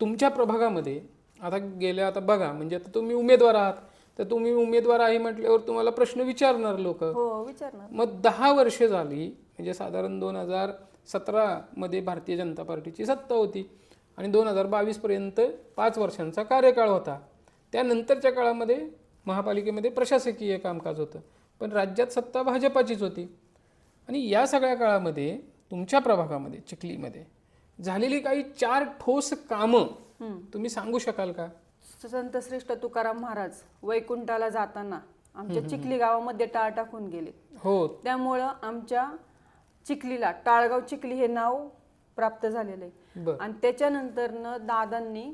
तुमच्या प्रभागामध्ये आता गेल्या आता बघा म्हणजे आता तुम्ही उमेदवार आहात तर तुम्ही उमेदवार आहे म्हटल्यावर तुम्हाला प्रश्न विचारणार लोक. हो विचारणार. मग दहा वर्ष झाली म्हणजे साधारण दोन हजार सतरामध्ये भारतीय जनता पार्टीची सत्ता होती आणि दोन हजार बावीसपर्यंत पाच वर्षांचा कार्यकाळ होता. त्यानंतरच्या काळामध्ये महापालिकेमध्ये प्रशासकीय कामकाज होतं पण राज्यात सत्ता भाजपाचीच होती. आणि या सगळ्या काळामध्ये तुमच्या प्रभागामध्ये चिखलीमध्ये झालेली काही चार ठोस कामं. तुम्ही सांगू शकाल का? संत श्रेष्ठ तुकाराम महाराज वैकुंठाला जाताना आमच्या चिखली गावामध्ये टाळ टाकून गेले. हो. त्यामुळं आमच्या चिखलीला टाळगाव चिखली हे नाव प्राप्त झालेलं आहे. आणि त्याच्यानंतरनं दादांनी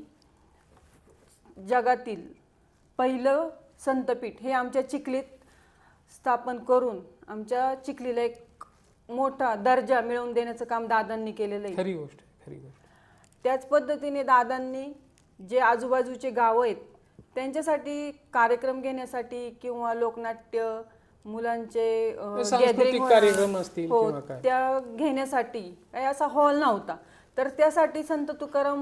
जगातील पहिलं संतपीठ हे आमच्या चिखलीत स्थापन करून आमच्या चिखलीला एक मोठा दर्जा मिळवून देण्याचं काम दादांनी केलेलं आहे. खरी गोष्ट आहे, खरी गोष्ट. त्याच पद्धतीने दादांनी जे आजूबाजूचे गावं आहेत त्यांच्यासाठी कार्यक्रम घेण्यासाठी किंवा लोकनाट्य मुलांचे कार्यक्रम असतील हो. त्या घेण्यासाठी. काही असा हॉल नव्हता. तर त्यासाठी संत तुकाराम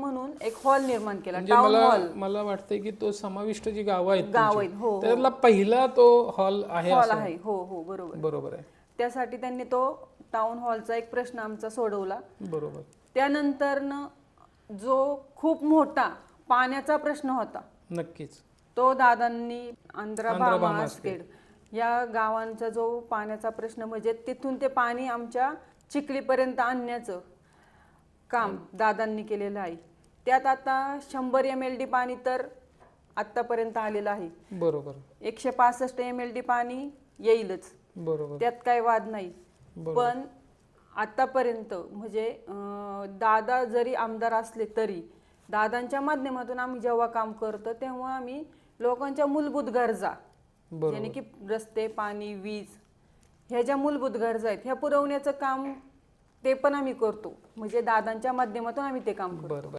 म्हणून एक हॉल निर्माण केला म्हणजे टाउन मला हॉल मला वाटतंय की तो समाविष्ट जी गावं आहेत गाव आहेत हो हो. त्यातला पहिला तो हॉल आहे हॉल आहे हो हो बरोबर. बरोबर आहे. त्यासाठी त्यांनी तो टाउन हॉलचा एक प्रश्न आमचा सोडवला. बरोबर. त्यानंतरनं जो खूप मोठा पाण्याचा प्रश्न होता नक्कीच. तो दादांनी आंध्रा. आसखेड या गावांचा जो पाण्याचा प्रश्न म्हणजे तिथून ते पाणी आमच्या चिखलीपर्यंत आणण्याचं काम दादांनी केलेलं आहे. त्यात आता शंभर एम एल डी पाणी तर आत्तापर्यंत आलेलं आहे. बरोबर. एकशे पासष्ट एम एल डी पाणी येईलच. बरोबर. त्यात काही वाद नाही. पण आतापर्यंत म्हणजे दादा जरी आमदार असले तरी दादांच्या माध्यमातून आम्ही जेव्हा काम करतो तेव्हा आम्ही लोकांच्या मूलभूत गरजा ज्याने की रस्ते पाणी वीज ह्या ज्या मूलभूत गरजा आहेत ह्या पुरवण्याचं काम ते पण आम्ही करतो. म्हणजे दादांच्या माध्यमातून आम्ही ते काम करतो.